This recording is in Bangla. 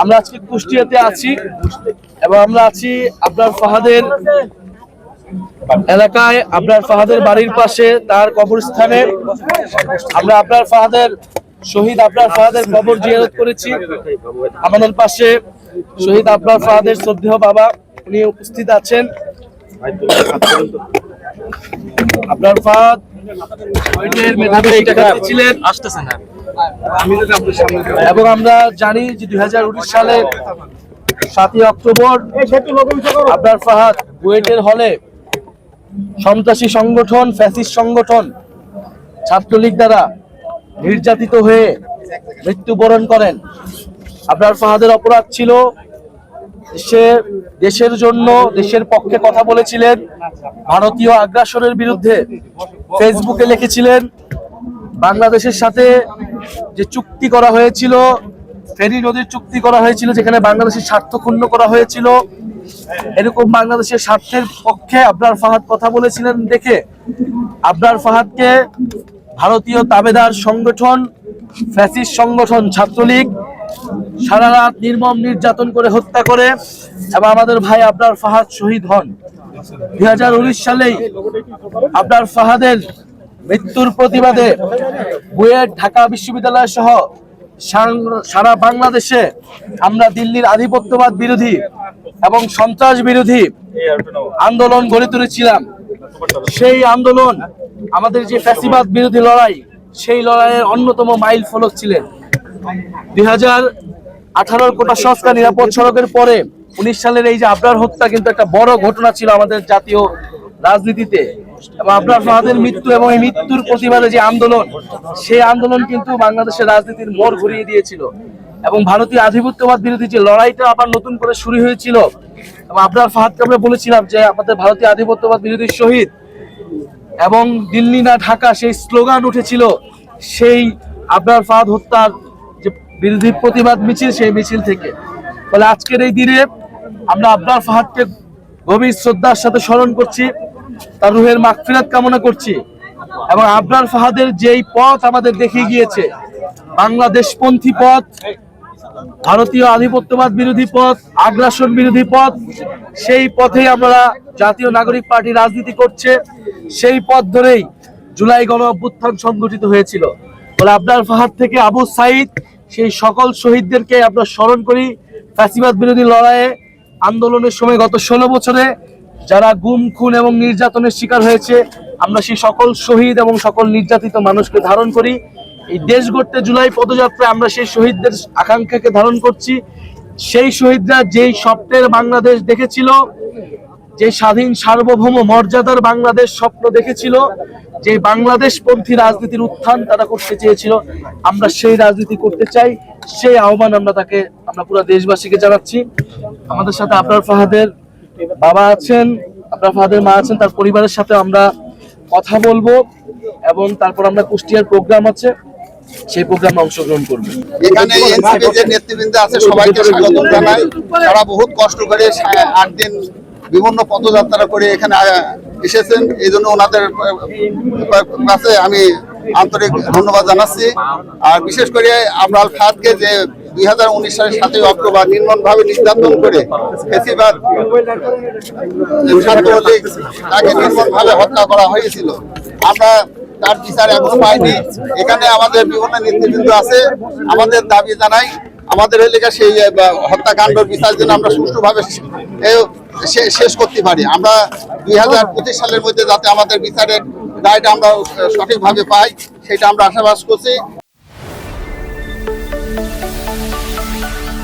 আমরা আজকে কুষ্টিয়াতে আছি এবং আমরা আছি আপনার ফাহাদের এলাকায়। আপনার ফাহাদের বাড়ির পাশে তার কবরস্থানে। আমরা আপনার ফাহাদের শহীদ আপনার ফাহাদের কবর জিয়ারত করেছি। আমাদের পাশে শহীদ আপনার ফাহাদের শ্রদ্ধেয় বাবা, উনি উপস্থিত আছেন। আপনার ফাহাদ ছিলেন। আসতেছে না। এবং আমরা জানি যে দুই সালে সাতই অক্টোবর আপনার ফাহাদ বুয়েটের হলে সন্ত্রাসী সংগঠন, ফ্যাসিস্ট সংগঠন ছাত্রলীগ দ্বারা নির্যাতিত হয়ে মৃত্যুবরণ করেন। আপনার ফাহাদের অপরাধ ছিল সে দেশের জন্য, দেশের পক্ষে কথা বলেছিলেন, ভারতীয় আগ্রাসনের বিরুদ্ধে ফেসবুকে লিখেছিলেন বাংলাদেশের সাথে যে চুক্তি করা হয়েছিল ফেরি নদীর চুক্তি করা হয়েছিল, যেখানে বাংলাদেশের স্বার্থ ক্ষুণ্ণ করা হয়েছিল, এরকম বাংলাদেশের স্বার্থের পক্ষে আবরার ফাহাদ কথা বলেছিলেন দেখে আবরার ফাহাদকে ভারতীয় তাবেদার সংগঠন, ফ্যাসিস্ট সংগঠন, ছাত্রলীগ সারা রাত নির্মম নির্যাতন করে হত্যা করে এবং আমাদের ভাই আবরার ফাহাদ শহীদ হন। দুই সালেই আবরার ফাহাদের মৃত্যুর প্রতিবাদে বুয়েট ঢাকা বিশ্ববিদ্যালয় সহ সারা বাংলাদেশে আমরা দিল্লির আধিপত্যবাদ বিরোধী এবং সন্ত্রাস বিরোধী আন্দোলন গড়ে তুলেছিলাম। সেই আন্দোলন, আমাদের যে ফ্যাসিবাদ বিরোধী লড়াই, সেই লড়াইয়ের অন্যতম মাইল ফলক ছিলেন। দুই হাজার আঠারোর কোটা সংস্কার নিরাপদ সড়কের পরে উনিশ সালের এই যে আবরার হত্যা কিন্তু একটা বড় ঘটনা ছিল আমাদের জাতীয় রাজনীতিতে। এবং আবরার ফাহাদের মৃত্যু এবং এই মৃত্যুর প্রতিবাদে যে আন্দোলন, সেই আন্দোলন কিন্তু বাংলাদেশের রাজনীতির মোড় ঘুরিয়ে দিয়েছিল। এবং ভারতীয় আধিপত্যবাদ বিরোধী যে লড়াইটা আবার নতুন করে শুরু হয়েছিল, এবং আবরার ফাহাদকে আমরা বলেছিলাম যে আমাদের ভারতীয় আধিপত্যবাদ বিরোধী শহীদ এবং দিল্লি না ঢাকা সেই স্লোগান উঠেছিল, সেই আবরার ফাহাদ হত্যার যে বিরোধী প্রতিবাদ মিছিল, সেই মিছিল থেকে। ফলে আজকের এই দিনে আমরা আবরার ফাহাদকে গভীর শ্রদ্ধার সাথে স্মরণ করছি। তার রুহের মাগফিরাত কামনা করছি এবং আবরার ফাহাদের যেই পথ আমাদের দেখিয়ে গিয়েছে, বাংলাদেশপন্থী পথ, ভারতীয় আধিপত্যবাদ বিরোধী পথ, আগ্রাসন বিরোধী পথ, সেই পথেই আমরা জাতীয় নাগরিক পার্টি রাজনীতি করছে। সেই পথ ধরেই জুলাই গণ অভ্যুত্থান সংগঠিত হয়েছিল। বলে আবদার ফাহাদ থেকে আবু সাইদ, সেই সকল শহীদদেরকে আমরা স্মরণ করি। ফ্যাসিবাদ বিরোধী লড়াইয়ে আন্দোলনের সময় গত ষোলো বছরে যারা গুম, খুন এবং নির্যাতনের শিকার হয়েছে, আমরা সেই সকল শহীদ এবং সকল নির্যাতিত মানুষকে ধারণ করি। এই দেশ গড়তে জুলাই পদযাত্রায় আমরা সেই শহীদদের আকাঙ্ক্ষাকে ধারণ করছি। সেই শহীদরা যেই স্বপ্নের বাংলাদেশ দেখেছিল, যে স্বাধীন সার্বভৌম মর্যাদার বাংলাদেশ স্বপ্ন দেখেছিল, যে বাংলাদেশ পন্থী রাজনীতির উত্থান তারা করতে চেয়েছিল, আমরা সেই রাজনীতি করতে চাই। সেই আহ্বান আমরা তাকে, আমরা পুরো দেশবাসীকে জানাচ্ছি। আমাদের সাথে আপনার ফাহাদের বাবা আছেন, আপনার ফাহাদের মা আছেন, তার পরিবারের সাথে আমরা কথা বলব এবং তারপর আমরা কুষ্টিয়ার প্রোগ্রাম আছে, সেই প্রোগ্রামে অংশগ্রহণ করব। এখানে নেতৃবৃন্দ আছে, সবাইকে স্বাগত জানাই। তারা বহুত কষ্ট করে আট দিন বিভিন্ন পদযাত্রা করে এখানে এসেছেন। এই জন্য ওনাদের কাছে আমি আন্তরিক ধন্যবাদ জানাচ্ছি। আর বিশেষ করে আমরাল ফাদকে যে দুই হাজার উনিশ সালের সাতই অক্টোবর নির্মমভাবে নির্যাতন করে ফেসিবাদ ছাত্রলীগ তাকে হত্যা করা হয়েছিল। আমরা তার বিচার এখন পাইনি। এখানে আমাদের বিভিন্ন নেতৃবৃন্দ আছে আমাদের দাবি জানাই আমাদের এলাকা সেই আহ, হত্যাকাণ্ড বিচার যেন আমরা সুষ্ঠুভাবে শেষ করতে পারি। আমরা দুই হাজার পঁচিশ সালের মধ্যে যাতে আমাদের বিচারের রায়টা আমরা সঠিকভাবে পাই সেটা আমরা আশাবাস করছি। thank you